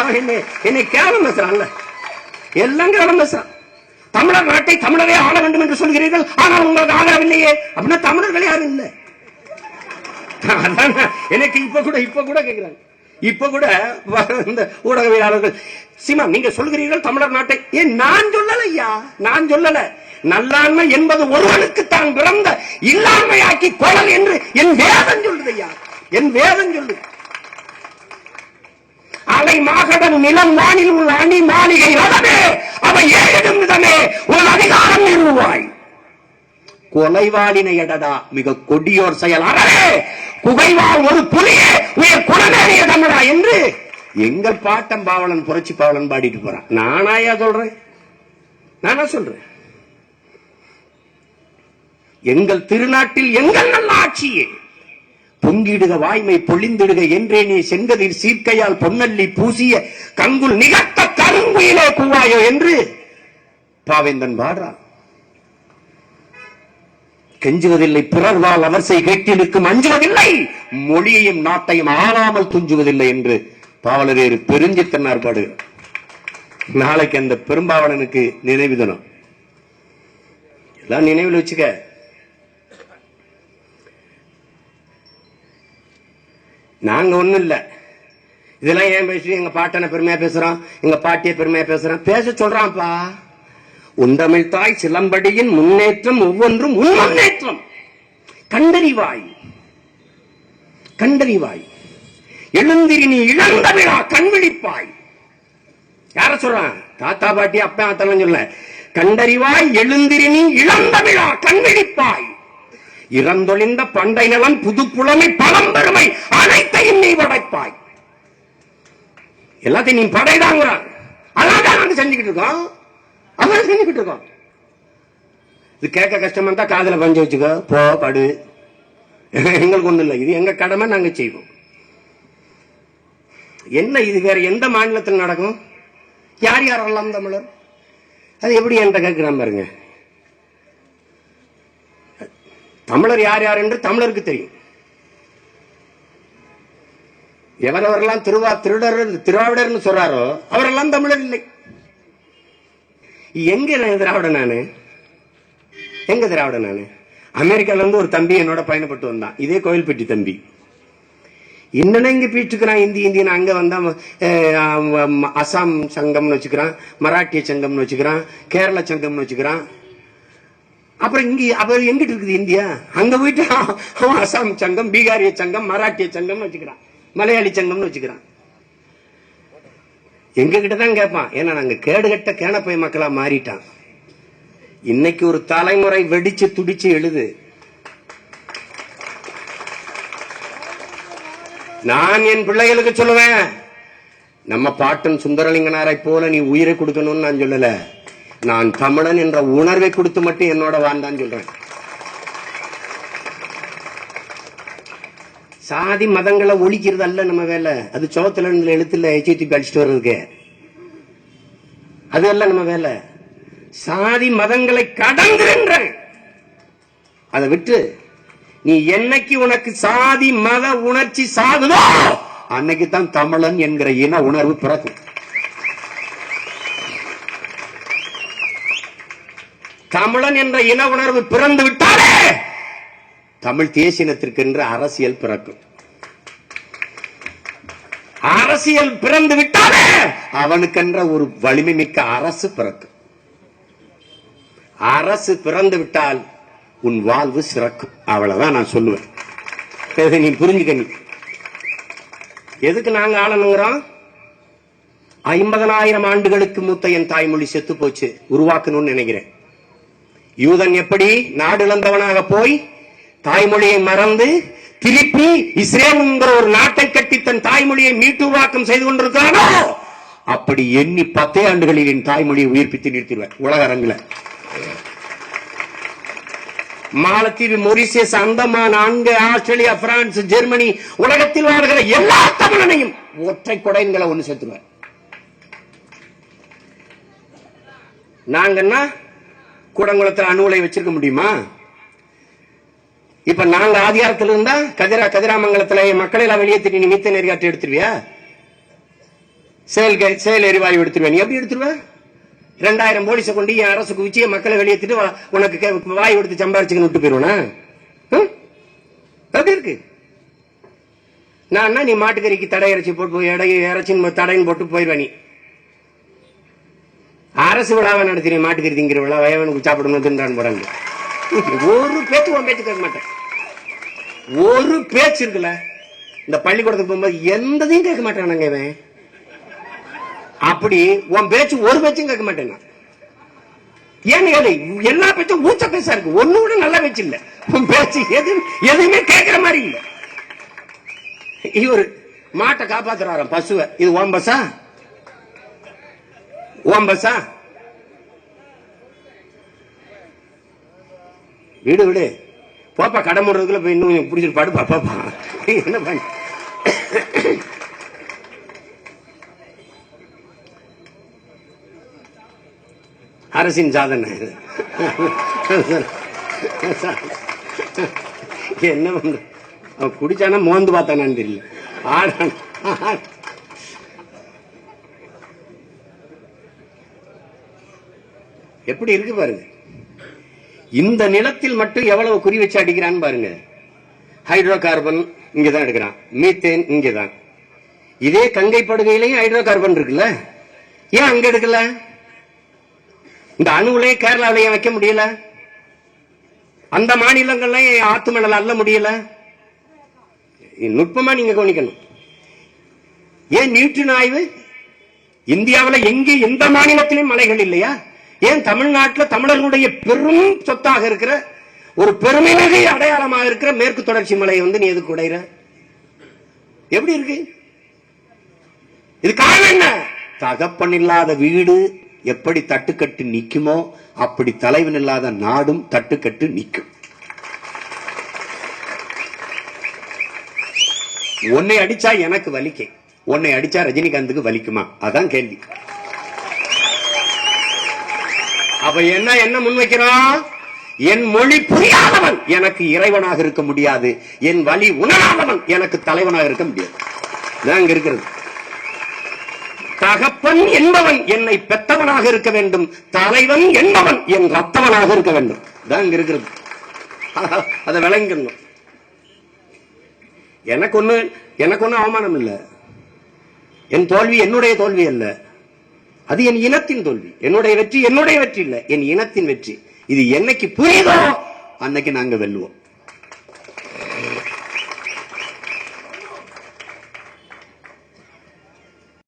அவன் என்னை என்னை கேவலம் பேசுறான்ல. எல்லாம் கேவலம் பேசுறான். தமிழர் நாட்டை தமிழரே ஆள வேண்டும் என்று சொல்கிறீர்கள் ஆனால் உங்களுக்கு ஆகவில்லையே அப்படின்னா தமிழர்கள் யாரும் இல்லை. எனக்கு இப்ப கூட இப்ப கூட கேட்கிறாங்க இப்ப கூட வர இந்த ஊடகவியலாளர்கள் சீமா நீங்க சொல்கிறீர்கள் தமிழர் நாட்டை. ஏன் நான் சொல்லல ஐயா? நான் சொல்லல. நல்லாண்மை என்பது ஒருவனுக்கு தான் பிறந்த இல்லாண்மையாக்கி கொடல் என்று என் வேதம் சொல்லுது ஐயா. என் வேதம் சொல்லுது. அவை மாகடன் நிலம் வானில் உள்ள அணி மாளிகை அளவே அவை ஏழும் விதமே உன் அதிகாரம் நிறுவாய் கொலைவாளினை எடடா மிக கொடியோர் செயல். அறவே குகைவாள் ஒரு புலியே உயர் குணமேறிய தமிழா என்று எங்கள் பாட்டம் பாவலன் புரட்சி பாவலன் பாடிட்டு போறான். நானாயா சொல்றேன்? நானா சொல்றேன். எங்கள் திருநாட்டில் எங்கள் நல்ல ஆட்சியே பொங்கிடுக வாய்மை பொழிந்திடுக என்றே நீ செங்கதிர் சீர்க்கையால் பொன்னல்லி பூசிய கங்குல் நிகழ்த்த கருங்குயிலே கூவாயோ என்று பாவேந்தன் பாடுறான். கெஞ்சுவதில்லை பிறர்வால் அவர் செய் கேட்டிருக்கும் அஞ்சுவதில்லை மொழியையும் நாட்டையும் ஆளாமல் துஞ்சுவதில்லை என்று பாவலரேறு பெருஞ்சித்தன்னார் பாடுகிறார். நாளைக்கு அந்த பெரும்பாவலனுக்கு நினைவு தினம். எல்லாம் நினைவில் வச்சுக்க நாங்க ஒண்ணும் இல்ல. இதெல்லாம் ஏன் பேசி எங்க பாட்டனை பெருமையா பேசுறோம். எங்க பாட்டிய பெருமையா பேசுறோம். பேச சொல்றான்ப்பா. உந்தமிழ் தாய் சிலம்படியின் முன்னேற்றம் ஒவ்வொன்றும் உன் முன்னேற்றம். கண்டறிவாய் கண்டறிவாய் எழுந்திரி நீ இழந்த விழா கண்விழிப்பாய். யார சொல்றான்? தாத்தா பாட்டி அப்பா அத்தனை சொல்ல கண்டறிவாய் எழுந்திரி நீ இழந்த விழா கண்விழிப்பாய். இறந்தொழிந்த பண்டை நலன் புது புலமை பழம்பெருமை அனைத்தையும் நீ படைப்பாய் எல்லாத்தையும் நீ படைதாங்கிறான் அதான் நாங்க செஞ்சுக்கிட்டு இருக்கோம் அதான் செஞ்சுக்கிட்டு இருக்கோம் இது கேட்க கஷ்டமா இருந்தா காதுல பஞ்சு வச்சுக்கோ. போ படு. எங்களுக்கு ஒண்ணு இல்லை. இது எங்க கடமை நாங்க செய்வோம். என்ன இது வேற எந்த மாநிலத்தில் நடக்கும்? யார் யாரெல்லாம் தமிழர்? அது எப்படி என்கிட்ட கேட்கிறான் பாருங்க. தமிழர் யார் யார் என்று தமிழருக்கு தெரியும். எவரவரெல்லாம் திருவா திருடர் திராவிடர்னு சொல்றாரோ அவரெல்லாம் தமிழர் இல்லை. எங்க திராவிட நானு? எங்க திராவிட நானு? அமெரிக்கால இருந்து ஒரு தம்பி என்னோட பயணப்பட்டு வந்தான். இதே கோயில்பட்டி தம்பி. என்னென்ன இங்கே பீட்டுக்கிறான் இந்தி இந்தியன் அங்க வந்தால் அசாம் சங்கம்னு வச்சுக்கிறான் மராட்டிய சங்கம்னு வச்சுக்கிறான் கேரள சங்கம்னு வச்சுக்கிறான். அப்புறம் இங்க அப்புறம் எங்கிட்டு இருக்குது இந்தியா? அங்க போயிட்டு அவன் அசாம் சங்கம் பீகாரிய சங்கம் மராட்டிய சங்கம்னு வச்சுக்கிறான். மலையாளி சங்கம்னு வச்சுக்கிறான். எங்க கிட்டதான் கேட்பான். ஏன்னா நாங்க கேடுகட்ட கேனப்பை மக்களா மாறிட்டான். இன்னைக்கு ஒரு தலைமுறை வெடிச்சு துடிச்சு எழுது. நான் என் பிள்ளைகளுக்கு சொல்லுவேன் நம்ம பாட்டன் சுந்தரலிங்கனாரை போல நீ உயிரை கொடுக்கணும்னு நான் சொல்லல. நான் தமிழன் என்ற உணர்வை கொடுத்து மட்டும் என்னோட வாழ்ந்தான்னு சொல்றேன். சாதி மதங்களை ஒழிக்கிறது அல்ல நம்ம வேலை அது சோத்துல இருந்து எழுத்துல எச்சி அடிச்சுட்டு வர்றதுக்கு. அது அல்ல நம்ம வேலை சாதி மதங்களை கடந்து அதை விட்டு நீ என்னைக்கு உனக்கு சாதி மத உணர்ச்சி சாகுதோ அன்னைக்கு தான் தமிழன் என்கிற இன உணர்வு பிறக்கும். தமிழன் என்ற இன உணர்வு பிறந்து விட்டாலே தமிழ் தேசினத்திற்கென்ற அரசியல் பிறக்கும். அரசியல் பிறந்து விட்டாலே அவனுக்கென்ற ஒரு வலிமை மிக்க அரசு பிறக்கும். அரசு பிறந்து விட்டால் உன் வாழ்வு சிறக்கும். அவ்வளவுதான் நான் சொல்லுவேன். இதை நீ புரிஞ்சுக்க நீ. எதுக்கு நாங்க ஆளணுங்கிறோம்? ஐம்பதனாயிரம் ஆண்டுகளுக்கு மூத்த என் தாய்மொழி செத்து போச்சு உருவாக்கணும்னு நினைக்கிறேன். யூதன் எப்படி நாடு இழந்தவனாக போய் தாய்மொழியை மறந்து திருப்பி இஸ்ரேலுங்கிற ஒரு நாட்டை கட்டி தன் தாய்மொழியை மீட்டுருவாக்கம் செய்து கொண்டிருக்கிறானோ? அப்படி எண்ணி பத்தே ஆண்டுகளில் என் தாய்மொழியை உயிர்ப்பித்து நிறுத்திடுவேன் உலக அரங்குல. மாலத்தீவு மொரிசியஸ் அந்தமான் அங்க ஆஸ்திரேலியா பிரான்ஸ் ஜெர்மனி உலகத்தில் வாழ்கிற எல்லா தமிழனையும் ஒற்றை கொடைங்களை ஒண்ணு சேர்த்துருவேன். நாங்கன்னா கூடங்குளத்தில் அணு உலை வச்சிருக்க முடியுமா? இப்ப நாங்க ஆதிகாரத்தில் இருந்தா கதிரா கதிராமங்கலத்துல மக்களை எல்லாம் வெளியே திட்டி நீ மித்த நெறியாட்டு எடுத்துருவியா? செயல் செயல் எரிவாயு எடுத்துருவேன் நீ எப்படி எடுத்துருவ? ரெண்டாயிரம் போலீஸை கொண்டு என் அரசுக்கு குவிச்சு மக்களை வெளியேற்றிட்டு வா- உனக்கு வாய் எடுத்து சம்பாரிச்சுக்கன்னு விட்டு போயிருவனா? ஹம்? இருக்கு? நான் நீ மாட்டுக்கறிக்கு தடை இறைச்சி போட்டு எடை இறைச்சின்னு தடைன்னு போட்டு போயிருவ நீ? அரசு விழாவை நடத்தினேன் மாட்டுக்கறி திங்கிற விழா வயவனுக்கு சாப்பிடணும் தின்றான் போறாங்க. ஒரு பேச்சு உன் பேச்சு கேட்க மாட்டேன். ஒரு பேச்சு இருக்குல்ல இந்த பள்ளிக்கூடத்துக்கு போகும்போது எந்ததையும் கேட்க மாட்டானுங்க இவன். அப்படி உன் பேச்சு ஒரு பேச்சும் கேட்க மாட்டேன் ஏன்னு கேளு எல்லா பேச்சும் ஊச்ச பேசா இருக்கு. ஒண்ணு கூட நல்ல பேச்சு இல்ல. உன் பேச்சு எது எதுவுமே கேட்கிற மாதிரி இல்லை. இவரு மாட்டை காப்பாத்துறாரு பசுவை. இது ஓம் பஸ்ஸா ஓம் பஸ்ஸா? விடு விடு. போப்பா கடை மூடுறதுக்குள்ள போய் இன்னும் பிடிச்சிட்டு படுப்பா பாப்பா. என்ன பண்ண? அரசின் சாதனை என்ன பண்ற? அவன் குடிச்சானா மோந்து பார்த்தானான்னு தெரியல. ஆடான். எப்படி இருக்கு பாருங்க. இந்த நிலத்தில் மட்டும் எவ்வளவு குறி வச்சு அடிக்கிறான்னு பாருங்க. ஹைட்ரோ கார்பன் இங்கதான் எடுக்கிறான். மீத்தேன் இங்கதான். இதே கங்கை படுகையிலையும் ஹைட்ரோ கார்பன் இருக்குல்ல? ஏன் அங்க எடுக்கல? இந்த அணுவிலே கேரளாவில வைக்க முடியல? அந்த மாநிலங்கள்ல ஆத்து மணல் அல்ல முடியல? நுட்பமா நீங்க கவனிக்கணும். ஏன் நியூட்டன் ஆய்வு? இந்தியாவுல எங்கே எந்த மாநிலத்திலும் மலைகள் இல்லையா? ஏன் தமிழ்நாட்டுல தமிழர்களுடைய பெரும் சொத்தாக இருக்கிற ஒரு பெருமைமிகு அடையாளமாக இருக்கிற மேற்கு தொடர்ச்சி மலையை வந்து நீ எதுக்கு உடையிற? எப்படி இருக்கு? இது காரணம் என்ன? தகப்பன் இல்லாத வீடு எப்படி தட்டுக்கட்டு நிக்குமோ அப்படி தலைவன் இல்லாத நாடும் தட்டுக்கட்டு நிக்கும். உன்னை அடிச்சா எனக்கு வலிக்கு. உன்னை அடிச்சா ரஜினிகாந்துக்கு வலிக்குமா? அதான் கேள்வி. அப்ப என்ன என்ன முன்வைக்கிறான் என் மொழி புரியாதவன் எனக்கு இறைவனாக இருக்க முடியாது. என் வழி உணராதவன் எனக்கு தலைவனாக இருக்க முடியாது. இருக்கிறது. தகப்பன் என்பவன் என்னை பெத்தவனாக இருக்க வேண்டும். தலைவன் என்பவன் என் ரத்தவனாக இருக்க வேண்டும். தான் இங்க இருக்கிறது. அதை விளங்கணும் எனக்கு ஒண்ணு எனக்கு ஒண்ணு அவமானம் இல்ல. என் தோல்வி என்னுடைய தோல்வி இல்லை அது என் இனத்தின் தோல்வி. என்னுடைய வெற்றி என்னுடைய வெற்றி இல்ல. என் இனத்தின் வெற்றி. இது என்னைக்கு புரியுதோ அன்னைக்கு நாங்க வெல்லுவோம்.